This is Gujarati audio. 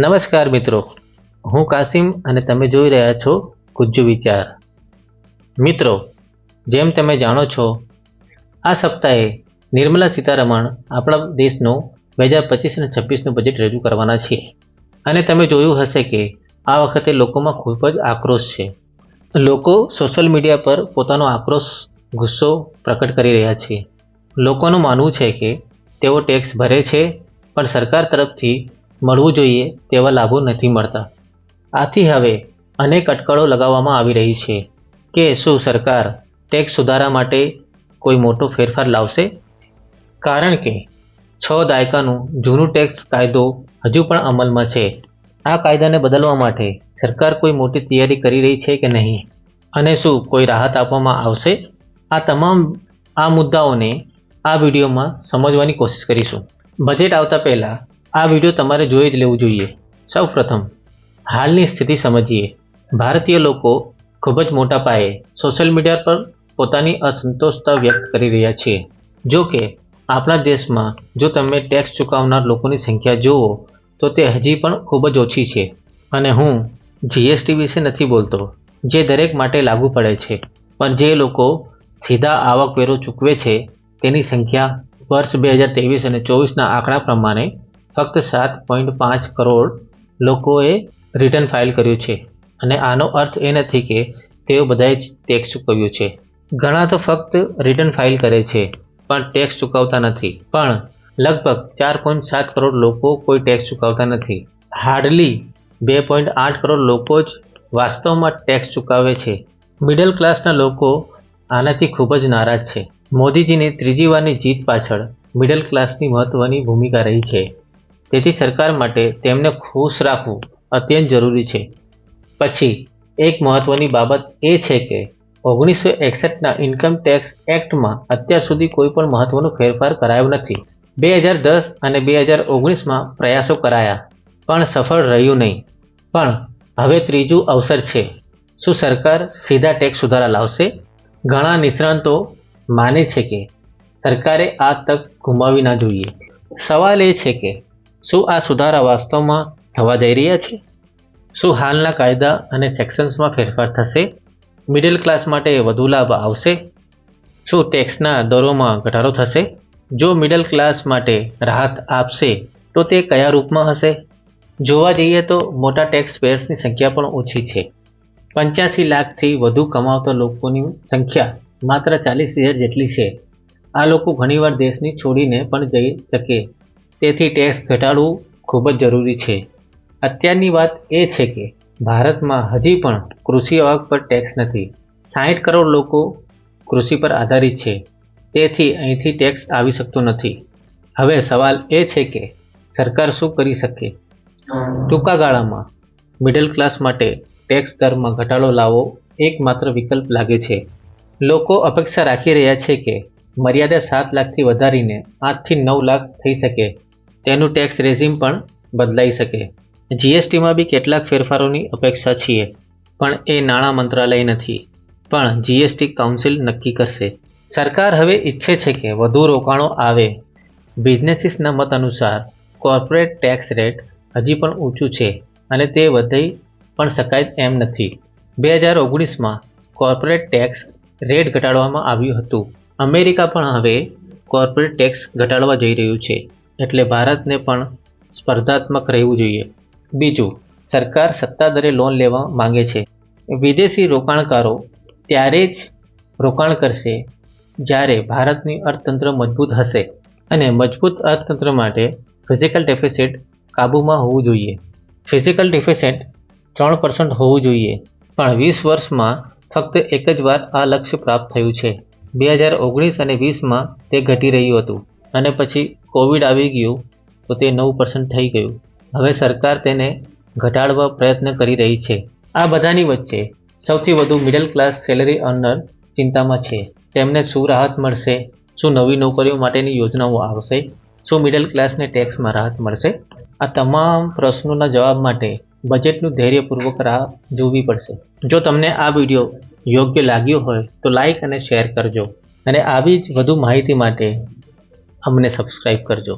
નમસ્કાર મિત્રો. હું કાસિમ અને તમે જોઈ રહ્યા છો ગુજ્જુ વિચાર. મિત્રો, જેમ તમે જાણો છો, આ સપ્તાહે નિર્મલા સીતારમણ આપણા દેશનું બે હજાર પચીસ અને છવ્વીસનું બજેટ રજૂ કરવાના છે. અને તમે જોયું હશે કે આ વખતે લોકોમાં ખૂબ જ આક્રોશ છે. લોકો સોશિયલ મીડિયા પર પોતાનો આક્રોશ, ગુસ્સો પ્રકટ કરી રહ્યા છે. લોકોનું માનવું છે કે તેઓ ટેક્સ ભરે છે, પણ સરકાર તરફથી મળવું જોઈએ તેવા લાભો નથી મળતા. આથી હવે અનેક અટકળો લગાવવામાં આવી રહી છે કે શું સરકાર ટેક્સ સુધારા માટે કોઈ મોટો ફેરફાર લાવશે? કારણ કે છ દાયકાનું જૂનું ટેક્સ કાયદો હજુ પણ અમલમાં છે. આ કાયદાને બદલવા માટે સરકાર કોઈ મોટી તૈયારી કરી રહી છે કે નહીં? અને શું કોઈ રાહત આપવામાં આવશે? આ તમામ આ મુદ્દાઓને આ વિડીયોમાં સમજવાની કોશિશ કરીશું. બજેટ આવતા પહેલાં આ વીડિયો તમારે જોઈ જ લેવું જોઈએ. સૌપ્રથમ, હાલની સ્થિતિ સમજીએ. ભારતીય લોકો ખૂબ જ મોટા પાયે સોશિયલ મીડિયા પર પોતાની અસંતોષતા વ્યક્ત કરી રહ્યા છે. જો કે, આપણા દેશમાં જો તમે ટેક્સ ચૂકવનાર લોકોની સંખ્યા જુઓ, તો તે હજી પણ ખૂબ જ ઓછી છે. અને હું જીએસટી વિશે નથી બોલતો, જે દરેક માટે લાગુ પડે છે. પણ જે લોકો સીધા આવકવેરો ચૂકવે છે, તેની સંખ્યા વર્ષ બે હજાર ત્રેવીસ અને ચોવીસના આંકડા પ્રમાણે ફક્ત સાત પોઈન્ટ પાંચ કરોડ લોકોએ રિટર્ન ફાઇલ કર્યું છે. અને આનો અર્થ એ નથી કે તેઓ બધાએ ટેક્સ ચૂકવ્યું છે. ઘણા તો ફક્ત રિટર્ન ફાઇલ કરે છે, પણ ટેક્સ ચૂકવતા નથી. પણ લગભગ ચાર પોઈન્ટ સાત કરોડ લોકો કોઈ ટેક્સ ચૂકવતા નથી. હાર્ડલી બે પોઈન્ટ આઠ કરોડ લોકો જ વાસ્તવમાં ટેક્સ ચૂકવે છે. મિડલ ક્લાસના લોકો આનાથી ખૂબ જ નારાજ છે. મોદીજીની ત્રીજી વારની જીત પાછળ મિડલ ક્લાસની મહત્ત્વની ભૂમિકા રહી છે. તેથી સરકાર માટે તેમને ખુશ રાખવું અત્યંત જરૂરી છે. પછી, એક મહત્ત્વની બાબત એ છે કે ઓગણીસો એકસઠના ઇન્કમ ટેક્સ એક્ટમાં અત્યાર સુધી કોઈ પણ મહત્ત્વનો ફેરફાર કરાયો નથી. બે હજાર દસ અને બે હજાર ઓગણીસમાં પ્રયાસો કરાયા, પણ સફળ રહ્યું નહીં. પણ હવે ત્રીજું અવસર છે. શું સરકાર સીધા ટેક્સ સુધારા લાવશે? ઘણા નિષ્ણાંતો માને છે કે સરકારે આ તક ગુમાવી ના જોઈએ. સવાલ એ છે કે શું આ સુધારા વાસ્તવમાં થવા જઈ રહ્યા છે? શું હાલના કાયદા અને સેક્શન્સમાં ફેરફાર થશે? મિડલ ક્લાસ માટે વધુ લાભ આવશે? શું ટેક્સના દરોમાં ઘટાડો થશે? જો મિડલ ક્લાસ માટે રાહત આપશે, તો તે કયા રૂપમાં હશે? જોવા જઈએ તો મોટા ટેક્સ પેયર્સની સંખ્યા પણ ઓછી છે. પંચ્યાસી લાખથી વધુ કમાવતા લોકોની સંખ્યા માત્ર ચાલીસ હજાર જેટલી છે. આ લોકો ઘણીવાર દેશની છોડીને પણ જઈ શકે. તેથી ટેક્સ ઘટાડવું ખૂબ જ જરૂરી છે. અત્યારની વાત એ છે કે ભારતમાં હજી પણ કૃષિ આવક પર ટેક્સ નથી. સાહીઠ કરોડ લોકો કૃષિ પર આધારિત છે. તેથી અહીંથી ટેક્સ આવી શકતો નથી. હવે સવાલ એ છે કે સરકાર શું કરી શકે? ટૂંકા ગાળામાં મિડલ ક્લાસ માટે ટેક્સ દરમાં ઘટાડો લાવવો એકમાત્ર વિકલ્પ લાગે છે. લોકો અપેક્ષા રાખી રહ્યા છે કે મર્યાદા સાત લાખથી વધારીને આઠથી નવ લાખ થઈ શકે. તેનું ટેક્સ રેઝિમ પણ બદલાઈ શકે. જીએસટીમાં બી કેટલાક ફેરફારોની અપેક્ષા છીએ, પણ એ નાણાં મંત્રાલય નથી. પણ જીએસટી કાઉન્સિલ નક્કી કરશે. સરકાર હવે ઈચ્છે છે કે વધુ રોકાણો આવે. બિઝનેસીસના મત અનુસાર કોર્પોરેટ ટેક્સ રેટ હજી પણ ઊંચું છે અને તે વધી પણ શકાય એમ નથી. બે હજાર ઓગણીસમાં કોર્પોરેટ ટેક્સ રેટ ઘટાડવામાં આવ્યું હતું. અમેરિકા પણ હવે કોર્પોરેટ ટેક્સ ઘટાડવા જઈ રહ્યું છે. એટલે ભારતને પણ સ્પર્ધાત્મક રહેવું જોઈએ. બીજું, સરકાર સત્તા દરે લોન લેવા માંગે છે. વિદેશી રોકાણકારો ત્યારે જ રોકાણ કરશે જ્યારે ભારતની અર્થતંત્ર મજબૂત હશે અને મજબૂત અર્થતંત્ર માટે ફિઝિકલ ડેફિસિટ કાબૂમાં હોવું જોઈએ. ફિઝિકલ ડેફિસિટ ત્રણ પર્સન્ટ હોવું જોઈએ, પણ વીસ વર્ષમાં ફક્ત એક જ વાર આ લક્ષ્ય પ્રાપ્ત થયું છે. બે હજાર ઓગણીસ અને વીસમાં તે ઘટી રહ્યું હતું. અને પછી કોવિડ આવી ગયું, તો તે નવ પર્સન્ટ થઈ ગયું. હવે સરકાર તેને ઘટાડવા પ્રયત્ન કરી રહી છે. આ બધાની વચ્ચે સૌથી વધુ મિડલ ક્લાસ સેલરી અર્નર ચિંતામાં છે. તેમને શું રાહત મળશે? શું નવી નોકરીઓ માટેની યોજનાઓ આવશે? શું મિડલ ક્લાસને ટેક્સમાં રાહત મળશે? આ તમામ પ્રશ્નોના જવાબ માટે બજેટનું ધૈર્યપૂર્વક રાહ જોવી પડશે. જો તમને આ વીડિયો યોગ્ય લાગ્યો હોય, તો લાઈક અને શેર કરજો. અને આવી જ વધુ માહિતી માટે અમને સબસ્ક્રાઈબ કરજો.